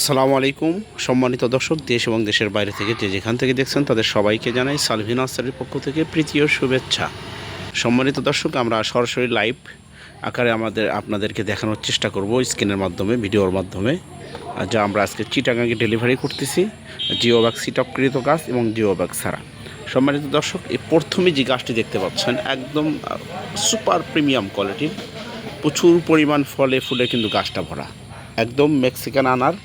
আসসালামু আলাইকুম। সম্মানিত দর্শক, দেশ এবং দেশের বাইরে থেকে যে যেখান থেকে দেখছেন তাদের সবাইকে জানাই সালভিন আসারের পক্ষ থেকে প্রীতি ও শুভেচ্ছা। সম্মানিত দর্শক, আমরা সরাসরি লাইভ আকারে আমাদের, আপনাদেরকে দেখানোর চেষ্টা করব স্ক্রিনের মাধ্যমে, ভিডিওর মাধ্যমে। যা আমরা আজকে চিটাগাঙ্গে ডেলিভারি করতেছি জিও ব্যাগ সিটপকৃত গাছ এবং জিও ব্যাগ ছাড়া। সম্মানিত দর্শক, এই প্রথমে যে গাছটি দেখতে পাচ্ছেন, একদম সুপার প্রিমিয়াম কোয়ালিটির, প্রচুর পরিমাণ ফলে ফুলে কিন্তু গাছটা ভরা। একদম মেক্সিকান আনার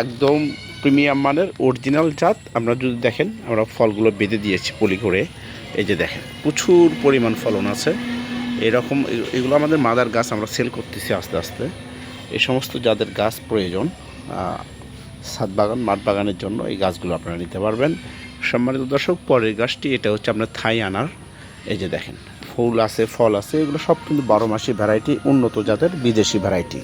একদম প্রিমিয়াম মানের অরিজিনাল জাত আমরা যদি দেখেন, আমরা ফলগুলো বেঁধে দিয়েছি পলি করে। এই যে দেখেন, প্রচুর পরিমাণ ফলন আছে। এরকম এগুলো আমাদের মাদার গাছ আমরা সেল করতেছি আস্তে আস্তে। এই সমস্ত যাদের গাছ প্রয়োজন ছাদ বাগান, মাঠ বাগানের জন্য এই গাছগুলো আপনারা নিতে পারবেন। সম্মানিত দর্শক, পরের গাছটি, এটা হচ্ছে আপনার থাই আনার। এই যে দেখেন, ফুল আছে, ফল আছে, এগুলো সব কিন্তু বারো মাসি ভ্যারাইটি উন্নত জাতের বিদেশি ভ্যারাইটি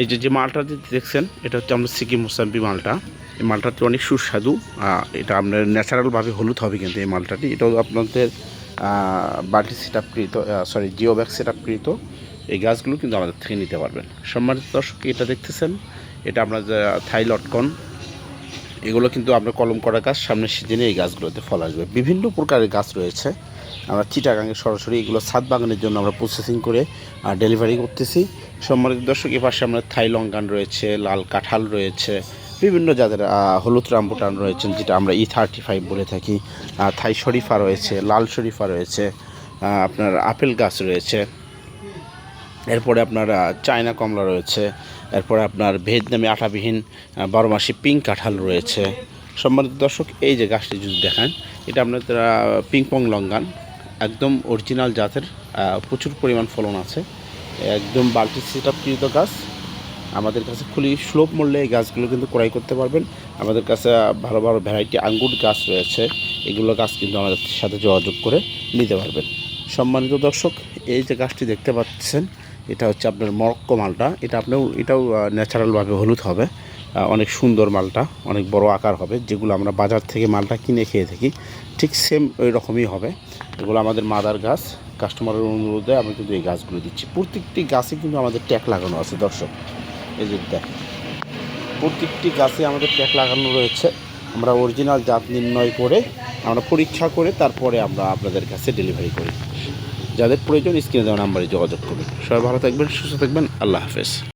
এই যে যে মালটা দেখছেন, এটা হচ্ছে আমাদের সিকিম মোসাম্বি মালটা। এই মালটাটি অনেক সুস্বাদু এটা আপনার ন্যাচারালভাবে হলুদ হবে কিন্তু এই মালটাটি এটাও আপনাদের বাল্টি সেট আপকৃত সরি জিও ব্যাগ সেট আপকৃত এই গাছগুলো কিন্তু আমাদের থেকে নিতে পারবেন। সম্মানিত দর্শক, এটা দেখতেছেন, এটা আপনার থাই লটকন এগুলো কিন্তু আমরা কলম করা গাছ সামনের সিজনে এই গাছগুলোতে ফল আসবে। বিভিন্ন প্রকারের গাছ রয়েছে। আমরা চিটাগাঙে সরাসরি এগুলো ছাদ বাগানের জন্য আমরা প্রসেসিং করে ডেলিভারি করতেছি। সম্মানিত দর্শক এ পাশে আমরা থাই লঙ্গান রয়েছে লাল কাঁঠাল রয়েছে বিভিন্ন আহ, হলুদ রামবুটান রয়েছেন যেটা আমরা ই থার্টি ফাইভ বলে থাকি। থাই শরীফা রয়েছে লাল শরীফা রয়েছে আপনার আপেল গাছ রয়েছে। এরপরে আপনার চায়না কমলা রয়েছে এরপরে আপনার ভিয়েতনামি আঠাবিহীন বারো মাসি পিঙ্ক কাঁঠাল রয়েছে। সম্মানিত দর্শক এই যে গাছটি যদি দেখেন এটা আপনাদের আহ, পিংপং লঙ্গান একদম অরিজিনাল জাতের প্রচুর পরিমাণ ফলন আছে। একদম বাল্টি সেট কৃত গাছ। আমাদের কাছে খুবই সুলভ মূল্যে এই গাছগুলো কিন্তু ক্রয় করতে পারবেন। আমাদের কাছে ভালো ভালো ভ্যারাইটি আঙ্গুর গাছ রয়েছে। এগুলো গাছ কিন্তু আমাদের সাথে যোগাযোগ করে নিতে পারবেন। সম্মানিত দর্শক এই যে গাছটি দেখতে পাচ্ছেন এটা হচ্ছে আপনার মরক্কো মালটা। এটা আপনিও এটাও ন্যাচারালভাবে হলুদ হবে। অনেক সুন্দর মালটা, অনেক বড় আকার হবে, যেগুলো আমরা বাজার থেকে মালটা কিনে খেয়ে থাকি। ঠিক সেম ওই রকমই হবে। এগুলো আমাদের মাদার গাছ। কাস্টমারের অনুরোধে আমরা কিন্তু এই গাছগুলো দিচ্ছি। প্রত্যেকটি গাছে কিন্তু আমাদের ট্যাগ লাগানো আছে, দর্শক। এই যে দেখেন। প্রত্যেকটি গাছে আমাদের ট্যাগ লাগানো রয়েছে। আমরা অরিজিনাল জাত নির্ণয় করে, আমরা পরীক্ষা করে তারপরে আমরা আপনাদের কাছে ডেলিভারি করি। যাদের প্রয়োজন স্ক্রিনে দেওয়া নাম্বারে যোগাযোগ করুন। সবাই ভালো থাকবেন সুস্থ থাকবেন আল্লাহ হাফেজ।